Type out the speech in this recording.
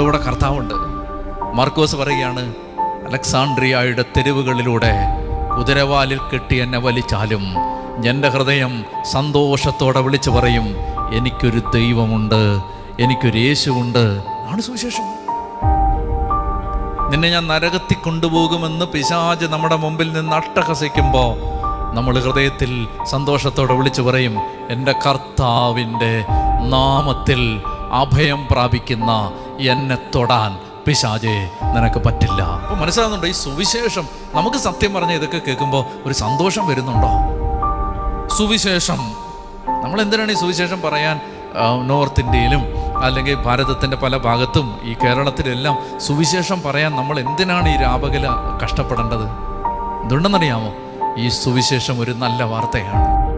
നമ്മുടെ കൂടെ കർത്താവുണ്ട്. മാർക്കോസ് പറയുകയാണ് അലക്സാണ്ട്രിയയുടെ തെരുവുകളിലൂടെ കുതിരവാലിൽ കെട്ടി എന്നെ വലിച്ചാലും എന്റെ ഹൃദയം സന്തോഷത്തോടെ വിളിച്ചു പറയും എനിക്കൊരു ദൈവമുണ്ട് എനിക്കൊരു യേശുവുണ്ട്. ആണ് സുവിശേഷം. നിന്നെ ഞാൻ നരകത്തിൽ കൊണ്ടുപോകുമെന്ന് പിശാജ് നമ്മുടെ മുമ്പിൽ നിന്ന് അട്ടഹസിക്കുമ്പോൾ നമ്മൾ ഹൃദയത്തിൽ സന്തോഷത്തോടെ വിളിച്ചു പറയും എന്റെ കർത്താവിന്റെ നാമത്തിൽ അഭയം പ്രാപിക്കുന്ന എന്നെ തൊടാൻ പിശാജെ നിനക്ക് പറ്റില്ല. അപ്പോൾ മനസ്സിലാകുന്നുണ്ടോ ഈ സുവിശേഷം നമുക്ക് സത്യം പറഞ്ഞ ഇതൊക്കെ കേൾക്കുമ്പോൾ ഒരു സന്തോഷം വരുന്നുണ്ടോ? സുവിശേഷം. നമ്മൾ എന്തിനാണ് ഈ സുവിശേഷം പറയാൻ നോർത്ത് ഇന്ത്യയിലും അല്ലെങ്കിൽ ഭാരതത്തിന്റെ പല ഭാഗത്തും ഈ കേരളത്തിലെല്ലാം സുവിശേഷം പറയാൻ നമ്മൾ എന്തിനാണ് ഈ രാപകല കഷ്ടപ്പെടേണ്ടത്? എന്തുണ്ടെന്നറിയാമോ? ഈ സുവിശേഷം ഒരു നല്ല വാർത്തയാണ്.